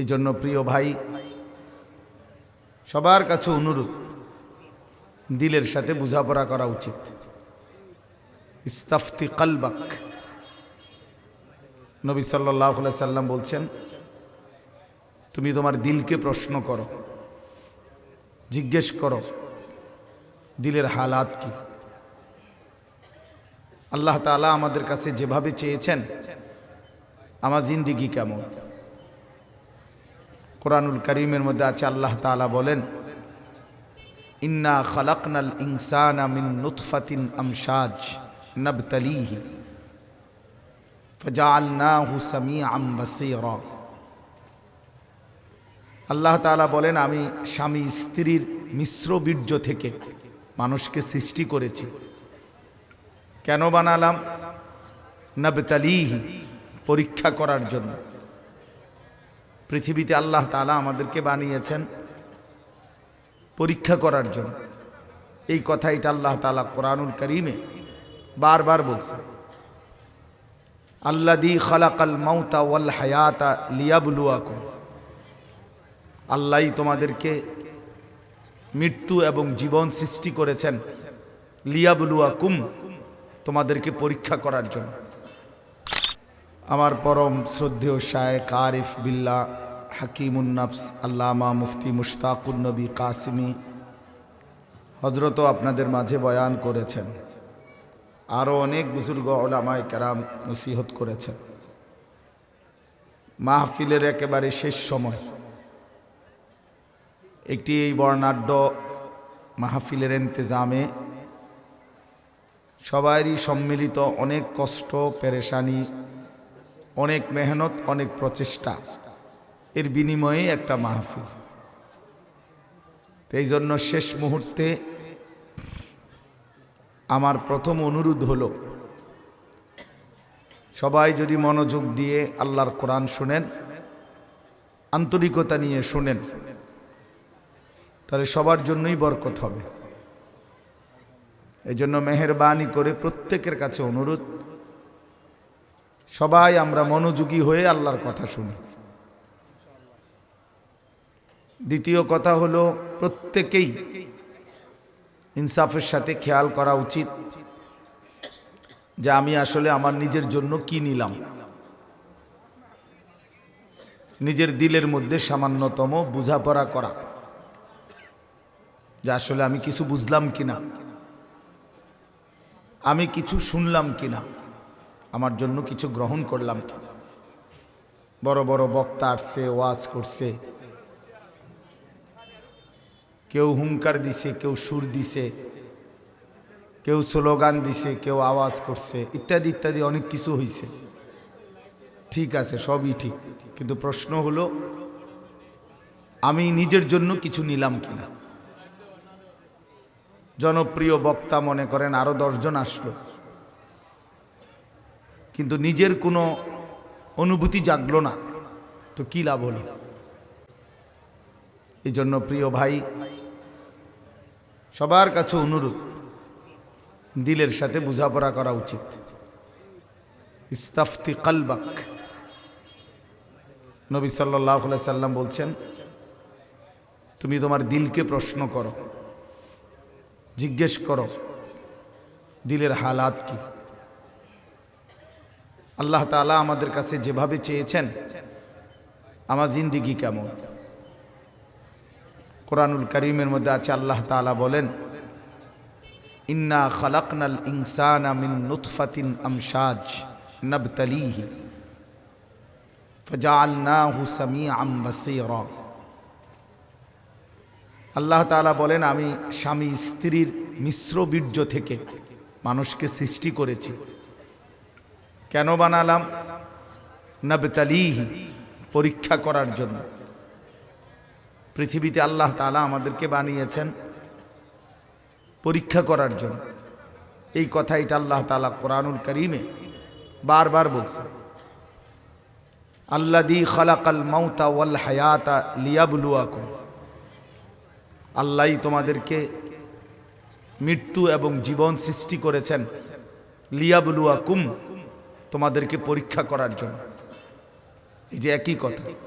এই জন্য প্রিয় ভাই, সবার কাছে অনুরোধ, দিলের সাথে বোঝাপড়া করা উচিত। ইস্তাফতি কালবাক। নবী সাল্লাহ সাল্লাম বলছেন, তুমি তোমার দিলকে প্রশ্ন করো, জিজ্ঞেস করো, দিলের হালাত কি? আল্লাহ তালা আমাদের কাছে যেভাবে চেয়েছেন, আমার জিন্দিগি কেমন? কোরআনুল করিমের মধ্যে আছে, আল্লাহ তালা বলেন, ইন্না খালাকনাল ইনসান মিন নুতফাতিন আমসাজ নবতলিহি ফজালনাহু সামিআম বাসীরা। আল্লাহ তাআলা বলেন, আমি স্বামী স্ত্রীর মিশ্র বীর্য থেকে মানুষকে সৃষ্টি করেছি। কেন বানালাম? নবতালিহি, পরীক্ষা করার জন্য। পৃথিবীতে আল্লাহ তাআলা আমাদেরকে বানিয়েছেন পরীক্ষা করার জন্য। এই কথা এটা আল্লাহ তাআলা কোরআনুল করিমে বারবার বলছেন। আল্লাদি খালাকাল মাউতা ওয়াল হায়াতা লিয়াবলুয়াকুম। আল্লাহই তোমাদেরকে মৃত্যু এবং জীবন সৃষ্টি করেছেন। লিয়াবলুয়াকুম তোমাদেরকে পরীক্ষা করার জন্য। আমার পরম শ্রদ্ধেয় শায়েক আরিফ বিল্লা হাকিমুন্নফস আল্লামা মুফতি মুশতাকুর নবী কাসিমি হজরতও আপনাদের মাঝে বয়ান করেছেন। আরও অনেক বুজুর্গ ওলামায় কেরাম নসিহত করেছেন। মাহফিলের একেবারে শেষ সময়। একটি এই বর্ণাঢ্য মাহফিলের ইন্তজামে সবারই সম্মিলিত অনেক কষ্ট, পেরেশানি অনেক মেহনত, অনেক প্রচেষ্টা। এর বিনিময়ে একটা মাহফিল। এই জন্য শেষ মুহূর্তে আমার প্রথম অনুরোধ হলো, সবাই যদি মনোযোগ দিয়ে আল্লাহর কোরআন শুনেন, আন্তরিকতা নিয়ে শুনেন, তাহলে সবার জন্যই বরকত হবে। এই জন্য মেহরবানি করে প্রত্যেকের কাছে অনুরোধ সবাই আমরা মনোযোগী হয়ে আল্লাহর কথা শুনি। দ্বিতীয় কথা হলো, প্রত্যেকেই ইনসাফের সাথে খেয়াল করা উচিত যে আমি আসলে আমার নিজের জন্য কি নিলাম। নিজের দিলের মধ্যে সামান্যতম বোঝাপড়া করা। যে আসলে আমি কিছু বুঝলাম কিনা। আমি কিছু শুনলাম কিনা। আমার জন্য কিছু গ্রহণ করলাম বড় বড় বক্তা আসছে, ওয়াজ করছে। কেউ হুঙ্কার দিছে, কেউ সুর দিছে। কেউ স্লোগান দিছে, কেউ আওয়াজ করছে। ইত্যাদি ইত্যাদি অনেক কিছু হয়েছে ঠিক আছে, সবই ঠিক। কিন্তু প্রশ্ন হলো, আমি নিজের জন্য কিছু নিলাম কিনা? জনপ্রিয় বক্তা মনে করেন আরও দশজন আসলো। কিন্তু নিজের কোনো অনুভূতি জাগলো না। তো কি লাভ হলো? এই জন্য প্রিয় ভাই, সবার কাছে অনুরোধ, দিলের সাথে বোঝাপড়া করা উচিত। ইস্তাফতি কালবাক। নবী সাল্লাহ সাল্লাম বলছেন, তুমি তোমার দিলকে প্রশ্ন করো, জিজ্ঞেস করো, দিলের হালাত কি? আল্লাহ তালা আমাদের কাছে যেভাবে চেয়েছেন, আমার জিন্দিগি কেমন? কোরআনুল করিমের মধ্যে আছে, আল্লাহ তালা বলেন, ইন্না খালাকনাল ইনসান মিন নুতফাতিন আমসাজ নবতলিহি ফজালনাহু সামিআম বাসীরা। আল্লাহ তাআলা বলেন, আমি স্বামী স্ত্রীর মিশ্র বীর্য থেকে মানুষকে সৃষ্টি করেছি। কেন বানালাম? নবতালিহি, পরীক্ষা করার জন্য। পৃথিবীতে আল্লাহ তালা আমাদেরকে বানিয়েছেন পরীক্ষা করার জন্য। এই কথা এটা আল্লাহ তালা কোরআনুল করিমে বারবার বলছে আল্লাদি খালাকাল মাউতা ওয়াল হায়াতা লিয়াবলুয়াকুম। আল্লাহই তোমাদেরকে মৃত্যু এবং জীবন সৃষ্টি করেছেন। লিয়াবলুয়াকুম তোমাদেরকে পরীক্ষা করার জন্য। এই যে একই কথা।